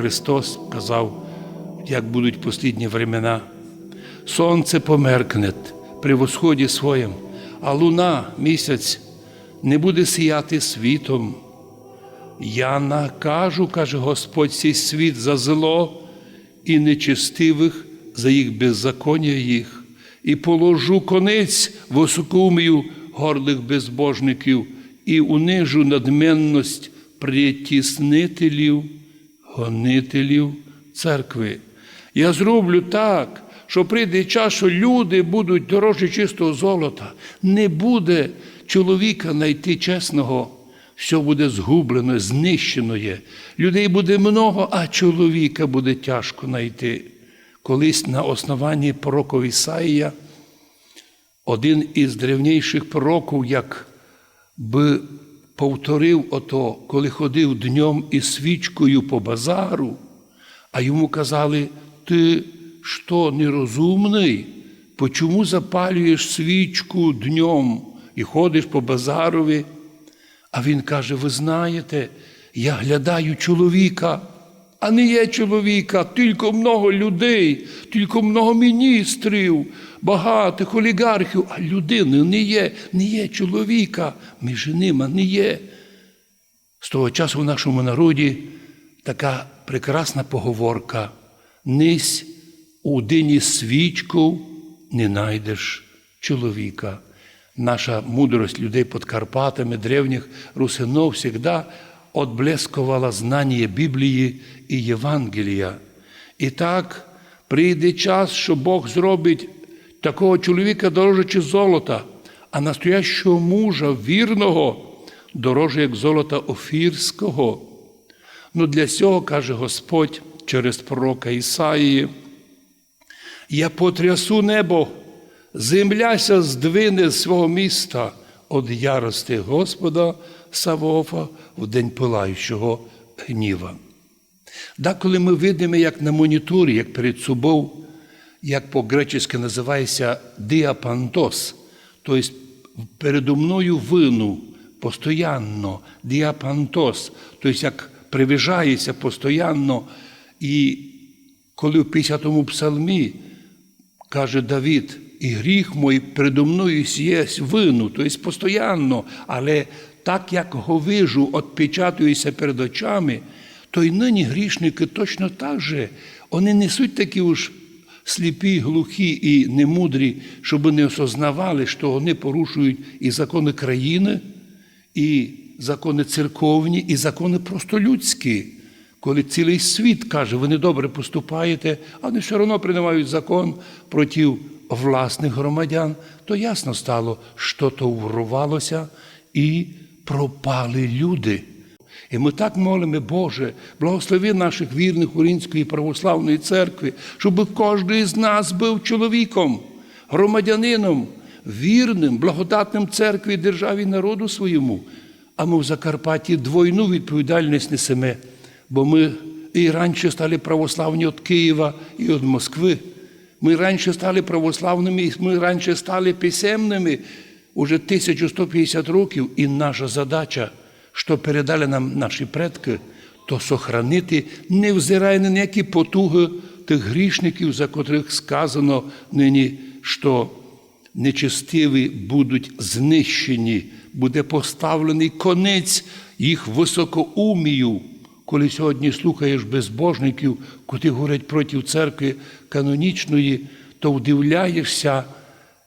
Христос казав, як будуть послідні времена. Сонце померкне при восході своєм, а луна, місяць, не буде сіяти світом. Я накажу, каже Господь, цей світ за зло і нечестивих за їх беззаконня їх, і положу конець високоумію горлих безбожників і унижу надменність притіснителів, гонителів церкви. Я зроблю так, що прийде час, що люди будуть дорожче чистого золота. Не буде чоловіка знайти чесного, все буде згублено, знищено є. Людей буде много, а чоловіка буде тяжко знайти. Колись на основанні пророка Ісаїя один із древніших пророків, як би повторив ото, коли ходив днем із свічкою по базару, а йому казали, ти що, нерозумний? Почому запалюєш свічку днем і ходиш по базарові? А він каже: ви знаєте, я глядаю чоловіка, а не є чоловіка, тільки много людей, тільки много міністрів, багатих олігархів, а людини не є, не є чоловіка, між ними не є. З того часу в нашому народі така прекрасна поговорка: нись у дині свічку не найдеш чоловіка. Наша мудрость людей під Карпатами, древніх русинов завжди отблескувала знання Біблії і Євангелія. І так прийде час, що Бог зробить такого чоловіка дорожче золота, а настоящого мужа, вірного, дороже, як золота офірського. Ну для цього каже Господь через пророка Ісаїї, я потрясу небо, земляся здвине свого міста від ярости Господа Савофа в день пилаючого гніва. Деколи ми видимо, як на моніторі, як перед собою, як по-гречески називається діапантос, тобто передо мною вину постоянно, діапантос, тобто як привижається постоянно. І коли в 50-му псалмі каже Давид, і гріх мой передо мною є вину, тобто постоянно, але так як го вижу, відпечатуюся перед очами, то й нині грішники точно так же, вони несуть такі уж сліпі, глухі і немудрі, щоб не осознавали, що вони порушують і закони країни, і закони церковні, і закони просто людські. Коли цілий світ каже, ви недобре поступаєте, а вони все одно приймають закон проти власних громадян, то ясно стало, що то урвалося і пропали люди. І ми так молимо, Боже, благослови наших вірних Української православної церкви, щоб кожен з нас був чоловіком, громадянином, вірним, благодатним церкві, державі, народу своєму. А ми в Закарпатті двойну відповідальність несемо, бо ми і раніше стали православні від Києва і від Москви. Ми раніше стали православними, ми раніше стали писемними уже 1150 років, і наша задача, що передали нам наші предки, то сохранити, не взирає на ніякі потуги тих грішників, за котрих сказано нині, що нечестиві будуть знищені, буде поставлений конець їх високоумію. Коли сьогодні слухаєш безбожників, котрі говорять проти церкви канонічної, то вдивляєшся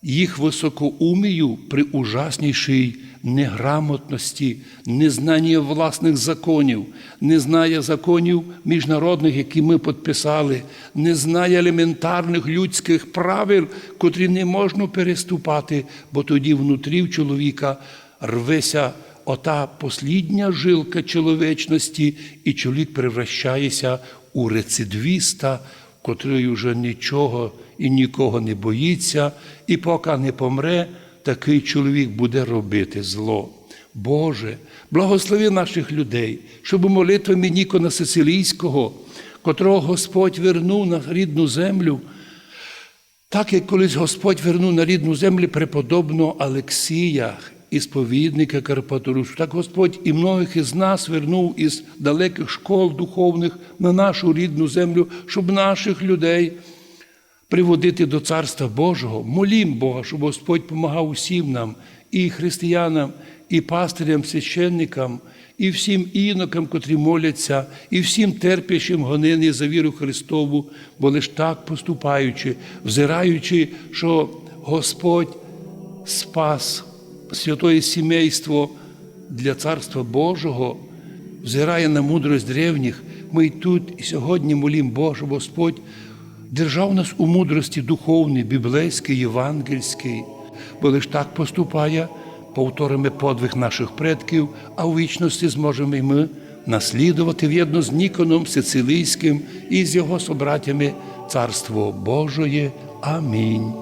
їх високоумію при ужаснішій неграмотності, незнання власних законів, не знає законів міжнародних, які ми підписали, не знає елементарних людських правил, котрі не можна переступати, бо тоді внутрі в чоловіка рвеся ота послідня жилка чоловічності, і чоловік превращається у рецидвіста, котрий вже нічого і нікого не боїться, і поки не помре, такий чоловік буде робити зло. Боже, благослови наших людей, щоб молитвами Нікона Сицилійського, котрого Господь вернув на рідну землю. Так як колись Господь вернув на рідну землю преподобного Алексія і сповідника Карпаторусу. Так Господь і многих із нас вернув із далеких школ духовних на нашу рідну землю, щоб наших людей приводити до Царства Божого. Молім Бога, щоб Господь допомагав усім нам, і християнам, і пастирям, священникам, і всім інокам, котрі моляться, і всім терпящим гонини за віру Христову, бо лиш так поступаючи, взираючи, що Господь спас святое сімейство для Царства Божого, взирає на мудрость древніх, ми й тут і сьогодні молім щоб Господь держав нас у мудрості духовній, біблейській, євангельській, бо лиш так поступає, повторимо подвиг наших предків, а у вічності зможемо і ми наслідувати в'єдно з Ніконом Сицилійським і з його собратями Царство Божоє. Амінь.